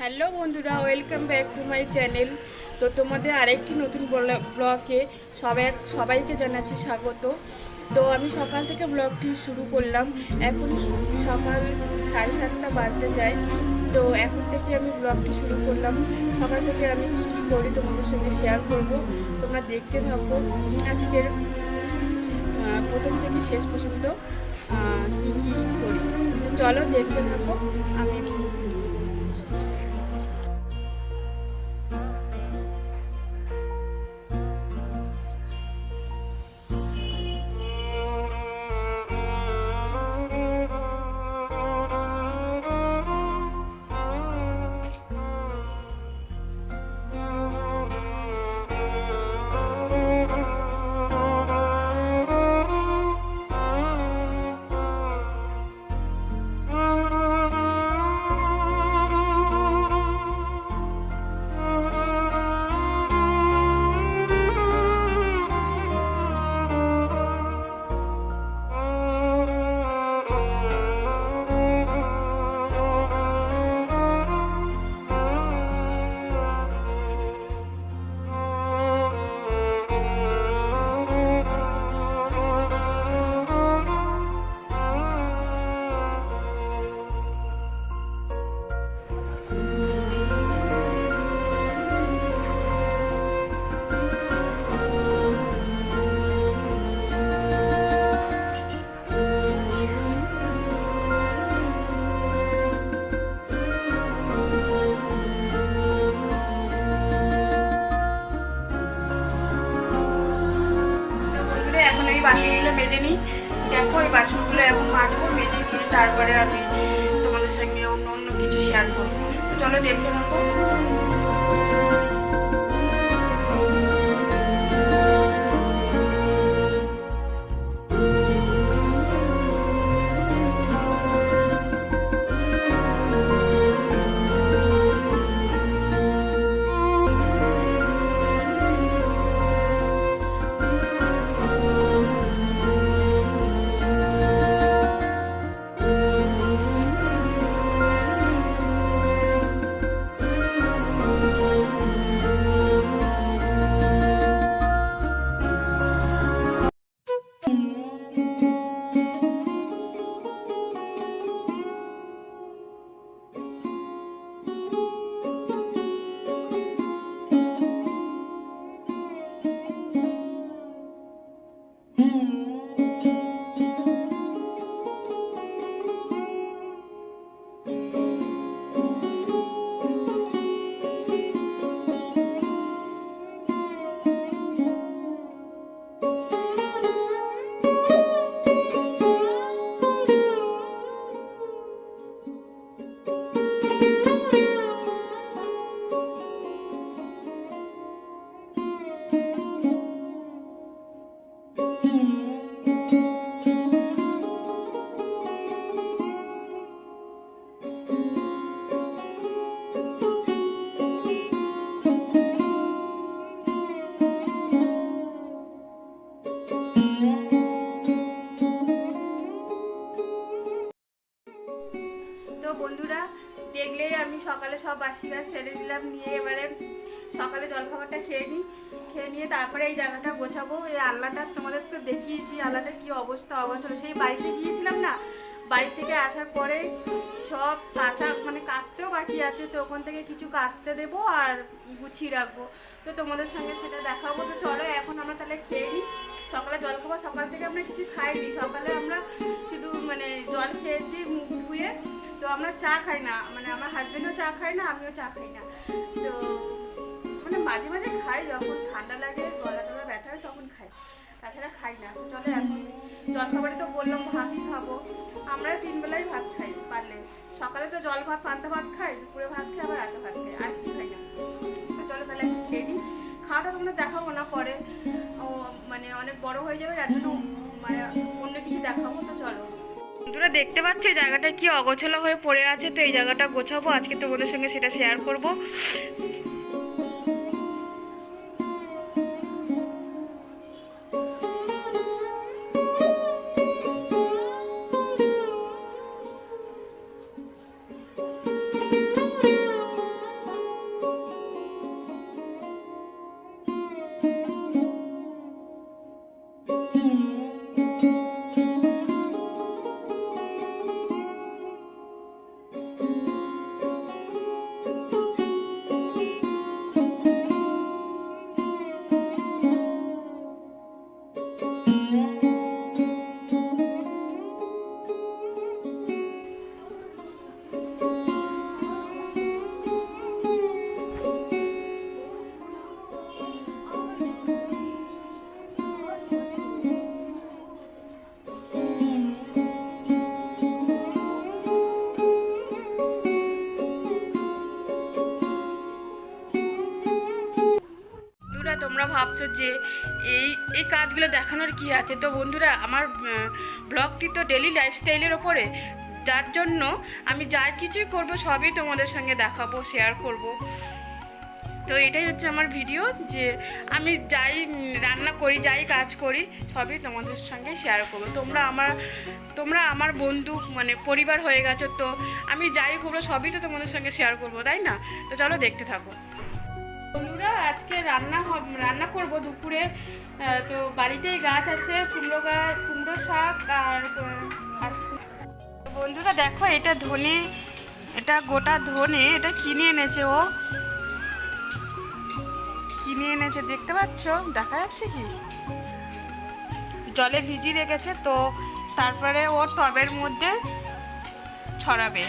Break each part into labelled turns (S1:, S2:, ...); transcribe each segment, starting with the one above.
S1: Hello বন্ধুরা welcome back to my channel তো তোমাদের আরেকটি নতুন ব্লগে সবাই সবাইকে জানাচ্ছি স্বাগত। তো আমি সকাল থেকে ব্লগটি শুরু করলাম। এখন সকাল সাড়ে সাতটা বাজতে যায়। তো এখন থেকে আমি ব্লগটি শুরু করলাম। সকাল থেকে আমি কী কী করি তোমাদের সঙ্গে শেয়ার করব, তোমরা দেখতে থাকো। আজকের প্রথম থেকে শেষ পর্যন্ত কী কী করি। চলো দেখতে থাকো। আমি কিছু শেয়ার করব। তো চলো দেখতে থাকো। সব কাজ সেরে দিলাম, নিয়ে এবারে সকালে জলখাবারটা খেয়ে নিই খেয়ে নিয়ে তারপরে এই জায়গাটা গোছাবো। এই আল্লাটা তোমাদের তো দেখিয়েছি আল্লাটার কি অবস্থা অবচল সেই বাড়িতে গিয়েছিলাম না, বাড়ি থেকে আসার পরে সব কাঁচা মানে কাচতেও বাকি আছে, তো ওখান থেকে কিছু কাচতে দেবো আর গুছিয়ে রাখব। তো তোমাদের সঙ্গে সেটা দেখাবো। তো চলো, এখন আমরা তাহলে খেয়ে নিই সকালে জল খাবার সকাল থেকে আমরা কিছু খাইনি। সকালে আমরা শুধু মানে জল খেয়েছি, মুখ ধুয়ে। তো আমরা চা খাই না মানে আমার হাজবেন্ডও চা খায় না, আমিও চা খাই না। তো মানে মাঝে মাঝে খাই, যখন ঠান্ডা লাগে, গলা টলা ব্যথা হয়, তখন খাই। তাছাড়া খাই না। তো চলো এখন জলখাবারে তো বললাম, ভাতই খাব। আমরা তিন বেলায় ভাত খাই পারলে। সকালে তো জল ভাত পান্তা ভাত খাই, দুপুরে ভাত খাই, আবার রাতে ভাত খাই, আর কিছু খাই না। তো চলো তাহলে খেয়ে নিই খাওয়াটা তোমাদের দেখাবো না পরে। ও মানে অনেক বড় হয়ে যাবে, যার জন্য মানে অন্য কিছু দেখাবো, তো চলো। বন্ধুরা, দেখতে পাচ্ছ জায়গাটা কি অগোছলা হয়ে পড়ে আছে, তো এই জায়গাটা গোছাবো। আজকে তোমাদের সঙ্গে সেটা শেয়ার করব। যে এই এই কাজগুলো দেখানোর কি আছে? তো বন্ধুরা, আমার ব্লগটি তো ডেলি লাইফস্টাইলের ওপরে। যার জন্য আমি যা কিছুই করব, সবই তোমাদের সঙ্গে দেখাবো শেয়ার করব। তো এটাই হচ্ছে আমার ভিডিও যে আমি যাই রান্না করি, যাই কাজ করি, সবই তোমাদের সঙ্গে শেয়ার করব। তোমরা আমার তোমরা আমার বন্ধু মানে পরিবার হয়ে গেছো, তো আমি যাই করব, সবই তো তোমাদের সঙ্গে শেয়ার করব, তাই না? তো চলো দেখতে থাকো। বন্ধুরা আজকে রান্না রান্না করব দুপুরে। তো বাড়িতেই গাছ আছে, কুমড়ো গাছ কুমড়ো শাক আর বন্ধুরা, দেখো, এটা ধনে, এটা গোটা ধনে, এটা কিনে এনেছে ও। কিনে এনেছে, দেখতে পাচ্ছ? দেখা যাচ্ছে কি? জলে ভিজিয়ে রেখেছে, তো তারপরে ও টবের মধ্যে ছড়াবে।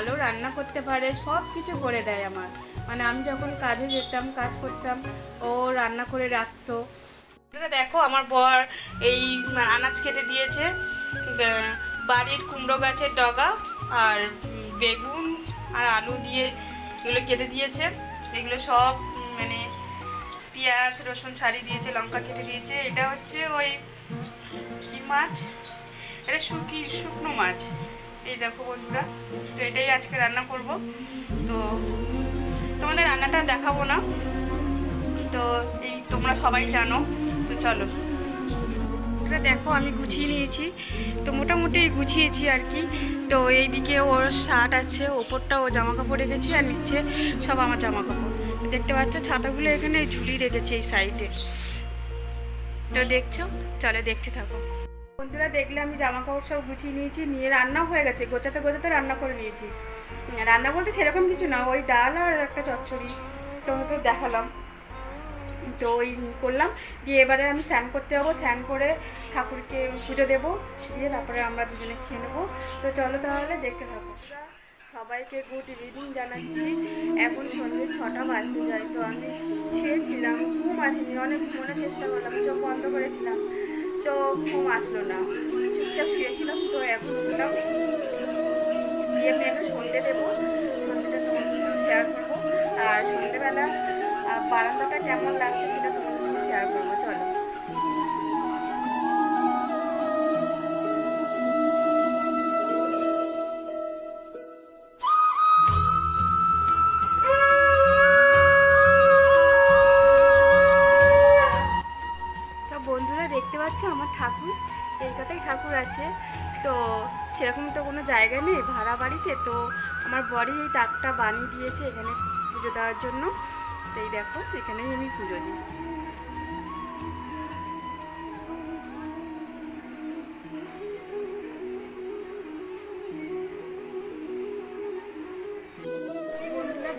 S1: ভালো রান্না করতে পারে, সব কিছু করে দেয় আমার। মানে আমি যখন কাজে যেতাম, কাজ করতাম, ও রান্না করে রাখতো। দেখো আমার বর এই আনাজ কেটে দিয়েছে বাড়ির কুমড়ো গাছের ডগা আর বেগুন আর আলু দিয়ে এগুলো কেটে দিয়েছে। এগুলো সব মানে পেঁয়াজ, রসুন ছাড়িয়ে দিয়েছে, লঙ্কা কেটে দিয়েছে। এটা হচ্ছে ওই কি মাছ? এটা শুকি শুকনো মাছ। এই দেখো বন্ধুরা, তো এটাই আজকে রান্না করব। তো তোমাদের রান্নাটা দেখাবো না। তো এই তোমরা সবাই জানো, তো চলো। এটা দেখো, আমি গুছিয়ে নিয়েছি। তো মোটামুটি গুছিয়েছি আর কি। তো এইদিকে ওর শার্ট আছে ওপরটা ও জামা কাপড় রেখেছি আর নিচে সব আমার জামা কাপড় দেখতে পাচ্ছ, ছাতাগুলো এখানে ঝুলিয়ে রেখেছি এই সাইডে তো দেখছ? চলো দেখতে থাকো। বন্ধুরা দেখলে আমি জামা কাপড় সব গুছিয়ে নিয়েছি, নিয়ে রান্না হয়ে গেছে, গোছাতে গোছাতে রান্না করে নিয়েছি। রান্না বলতে সেরকম কিছু না, ওই ডাল আর একটা চচ্চড়ি, তো তো দেখালাম। তো ওই করলাম, দিয়ে এবারে আমি স্নান করতে যাব, স্নান করে ঠাকুরকে পুজো দেবো, দিয়ে তারপরে আমরা দুজনে খেয়ে নেব। তো চলো তাহলে দেখতে থাকো। সবাইকে গুড ইভিনিং জানাচ্ছি। এখন সন্ধ্যে ছটা বাজতে যায়, তো আমি শুয়েছিলাম, ঘুম আসেনি, অনেক ঘুমানোর চেষ্টা করলাম, চোখ বন্ধ করেছিলাম। তো ঘুম আসলো না। চুপচাপ শুয়েছিলাম, তো এখন উঠলাম। দিয়ে মেয়েকে সন্ধে দেবো। সন্ধেটা তোমাদের শেয়ার করব। আর সন্ধেবেলা বারান্দাটা কেমন লাগছে ঠাকুর এই কথাই ঠাকুর আছে। তো সেরকম তো কোনো জায়গা নেই ভাড়া বাড়িতে। তো আমার বড়ি এই তাকটা বানিয়ে দিয়েছে এখানে পুজো দেওয়ার জন্য। তো এই দেখো, এখানেই আমি পুজো দিই।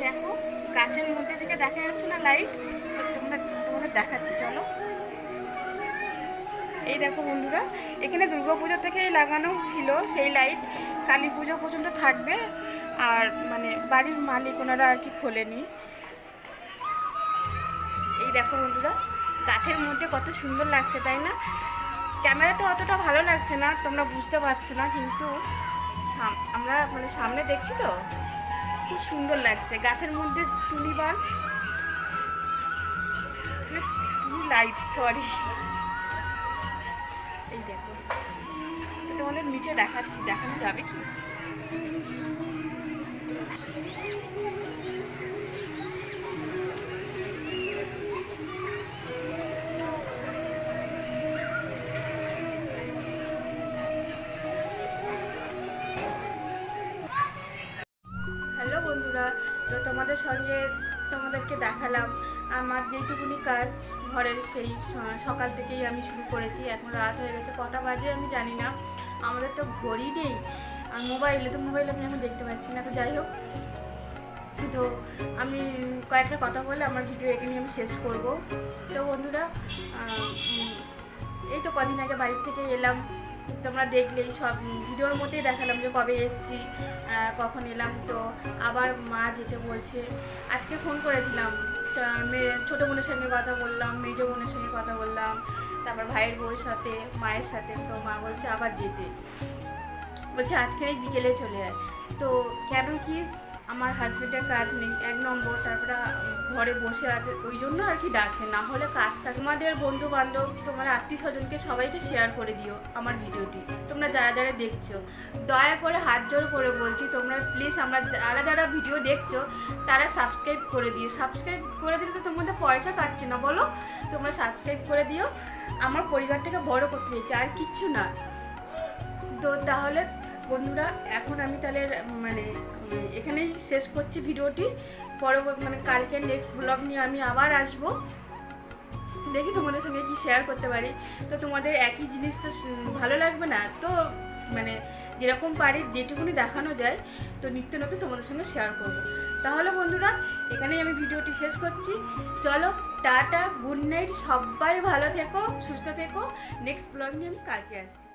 S1: দেখো, গাছের মধ্যে থেকে দেখা যাচ্ছে না লাইট তোমরা তোমাদের দেখাচ্ছি, চলো। এই দেখো বন্ধুরা, এখানে দুর্গাপুজো থেকেই লাগানো ছিল সেই লাইট কালী পুজো পর্যন্ত থাকবে, আর মানে বাড়ির মালিক ওনারা আর কি খোলেনি। এই দেখো বন্ধুরা, গাছের মধ্যে কত সুন্দর লাগছে, তাই না? ক্যামেরাতে অতটা ভালো লাগছে না, তোমরা বুঝতে পারছ না, কিন্তু আমরা মানে সামনে দেখছি তো খুব সুন্দর লাগছে। গাছের মধ্যে বাল্ব লাইট সরি এসে দেখাচ্ছি দেখানো যাবে কি? হ্যালো বন্ধুরা তো তোমাদের সঙ্গে তোমাদেরকে দেখালাম আমার যেটুকুনি কাজ ঘরের সেই সকাল থেকেই আমি শুরু করেছি। এখন রাত হয়ে গেছে, কটা বাজে আমি জানি না। আমাদের তো ঘড়ি নেই। আর মোবাইলে, তো মোবাইল আমি এখন দেখতে পাচ্ছি না, তো যাই হোক। তো আমি কয়েকটা কথা বলে আমার ভিডিও এখানে আমি শেষ করব। তো বন্ধুরা এই তো কদিন আগে বাড়ির থেকে এলাম। তোমরা দেখলেই সব ভিডিওর মধ্যেই দেখালাম যে কবে এসছি কখন এলাম। তো আবার মা যেতে বলছে। আজকে ফোন করেছিলাম। ছোটো বোনের সঙ্গে কথা বললাম, মেজো বোনের সঙ্গে কথা বললাম, তারপর ভাইয়ের বউয়ের সাথে, মায়ের সাথে। তো মা বলছে আবার যেতে। বলছে আজকে বিকেলে চলে যায় তো কেন কি আমার হাজবেন্ডের কাজ নেই, এক নম্বর, তারপরে ঘরে বসে আছে, ওই জন্য আর কি ডাকছে। না হলে কাজ থাকে। তোমাদের বন্ধু বান্ধব তোমার আত্মীয় স্বজনকে সবাইকে শেয়ার করে দিও আমার ভিডিওটি তোমরা যারা যারা দেখছ, দয়া করে হাত জোর করে বলছি, তোমরা প্লিজ আমরা যারা যারা ভিডিও দেখছ, তারা সাবস্ক্রাইব করে দিও। সাবস্ক্রাইব করে দিলে তো তোমাদের পয়সা কাটছে না, বলো? তোমরা সাবস্ক্রাইব করে দিও। আমার পরিবারটাকে বড় করতে চাইছি, আর কিচ্ছু না। তো তাহলে বন্ধুরা, এখন আমি তাহলে মানে এখানেই শেষ করছি ভিডিওটি। পরবর্তী মানে কালকে নেক্সট ব্লগ নিয়ে আমি আবার আসব। দেখি তোমাদের সঙ্গে কি শেয়ার করতে পারি। তো তোমাদের একই জিনিস তো ভালো লাগবে না? তো মানে যেরকম পারি, যেটুকুনি দেখানো যায়, তো নিত্য নতুন তোমাদের সঙ্গে শেয়ার করব। তাহলে বন্ধুরা, এখানেই আমি ভিডিওটি শেষ করছি। চলো, টাটা গুড নাইট সবাই ভালো থেকো, সুস্থ থেকো। নেক্সট ব্লগ নিয়ে আমি কালকে আসছি।